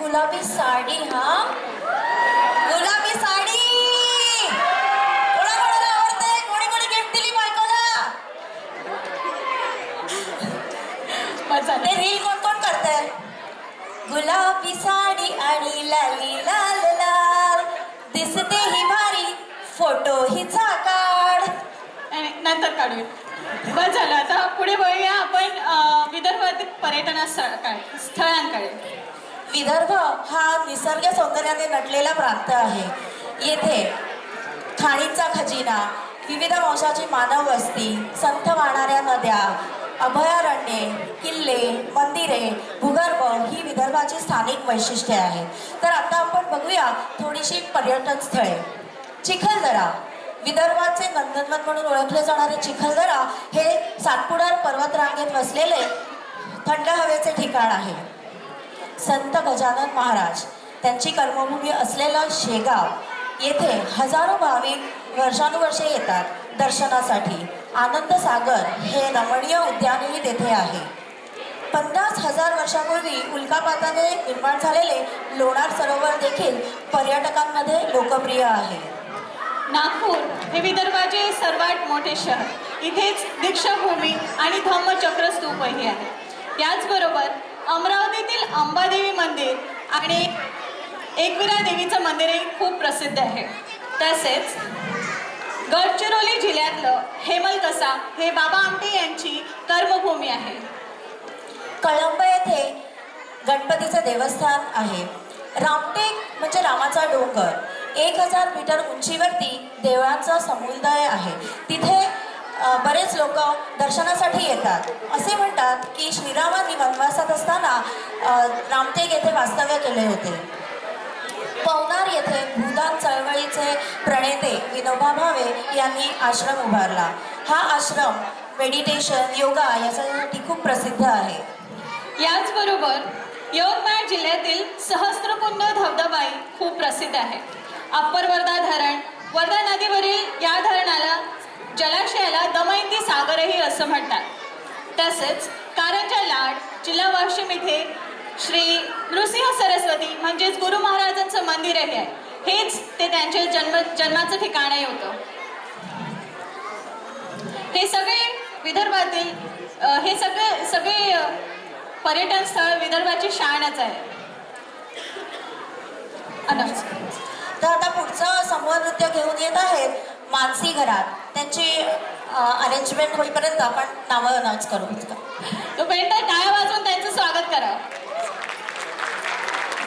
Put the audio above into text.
गुलाबी साडी हा? गुलाबी साडी! कोणा कोणाला आवडते कोणी कोणी गिफ्ट दिली बायकोला। मजा ते रील कोण कोण करते गुलाबी साडी आणि लाली लाल लाल. दिसते ही भारी फोटो हिचा काढ. आणि नंतर काढूया. बस झालं आता पुढे वळूया आपण विदर्भातील पर्यटन स्थळ स्थळांकडे. विदर्भ हा निसर्ग सौंदर्याने नटलेला प्रांत आहे. येथे खाणींचा खजिना विविध वंशाची मानव वस्ती संथ वाहणाऱ्या नद्या अभयारण्ये किल्ले मंदिरे भूगर्भ ही विदर्भाची स्थानिक वैशिष्ट्ये आहेत. तर आता आपण बघूया थोडीशी पर्यटन स्थळे. चिखलदरा. विदर्भाचे नंदनवन म्हणून ओळखले जाणारे चिखलदरा हे सातपुडार पर्वतरांगेत वसलेले थंड हवेचे ठिकाण आहे. संत गजानन महाराज. त्यांची कर्मभूमी असलेलं शेगाव येथे हजारो भाविक वर्षानुवर्षे येतात दर्शनासाठी. आनंद सागर हे रमणीय उद्यानही तेथे आहे. पन्नास हजार वर्षापूर्वी उल्कापाताने निर्माण झालेले लोणार सरोवर देखील पर्यटकांमध्ये लोकप्रिय आहे. नागपूर हे विदर्भाचे सर्वात मोठे शहर. इथेच दीक्षाभूमी आणि धम्मचक्र स्तूपही आहे. याचबरोबर अमरावतीतील अंबादेवी मंदिर आणि एकविरा देवीचं मंदिरही खूप प्रसिद्ध आहे. तसेच गडचिरोली जिल्ह्यातलं हेमलकसा हे बाबा आमटे यांची कर्मभूमी आहे. कळंब येथे गणपतीचं देवस्थान आहे. रामटेक म्हणजे रामाचा डोंगर. एक हजार मीटर उंचीवरती देवळांचा समुदाय आहे. तिथे बरेच लोक दर्शनासाठी येतात. असे म्हणतात की श्रीरामांनी वनवासात असताना रामटेक येथे वास्तव्य केले होते. पवनार येथे भूदान चळवळीचे प्रणेते विनोबा भावे यांनी आश्रम उभारला. हा आश्रम मेडिटेशन योगा याच्यासाठी खूप प्रसिद्ध आहे. याचबरोबर यवतमाळ जिल्ह्यातील सहस्त्रकुंड धबधबाई खूप प्रसिद्ध आहे. अप्पर वर्धा धरण दमयंती सागरही असं म्हणतात. तसेच कारंजा लाड जिल्हा वाशिम इथे श्री नृसिंह सरस्वती म्हणजेच गुरु महाराजांचं मंदिरही आहे. हेच ते त्यांचे जन्म जन्माचं ठिकाणही होतं. हे सगळे विदर्भातील हे सगळे सगळे पर्यटन स्थळ विदर्भाची शानच आहे. तर आता पुढचं समूह नृत्य घेऊन येत आहेत मानसी घरात. त्यांची अरेंजमेंट होईपर्यंत आपण नावं अनाऊन्स करू. तोपर्यंत टाळ्या वाजवून त्यांचं स्वागत करा.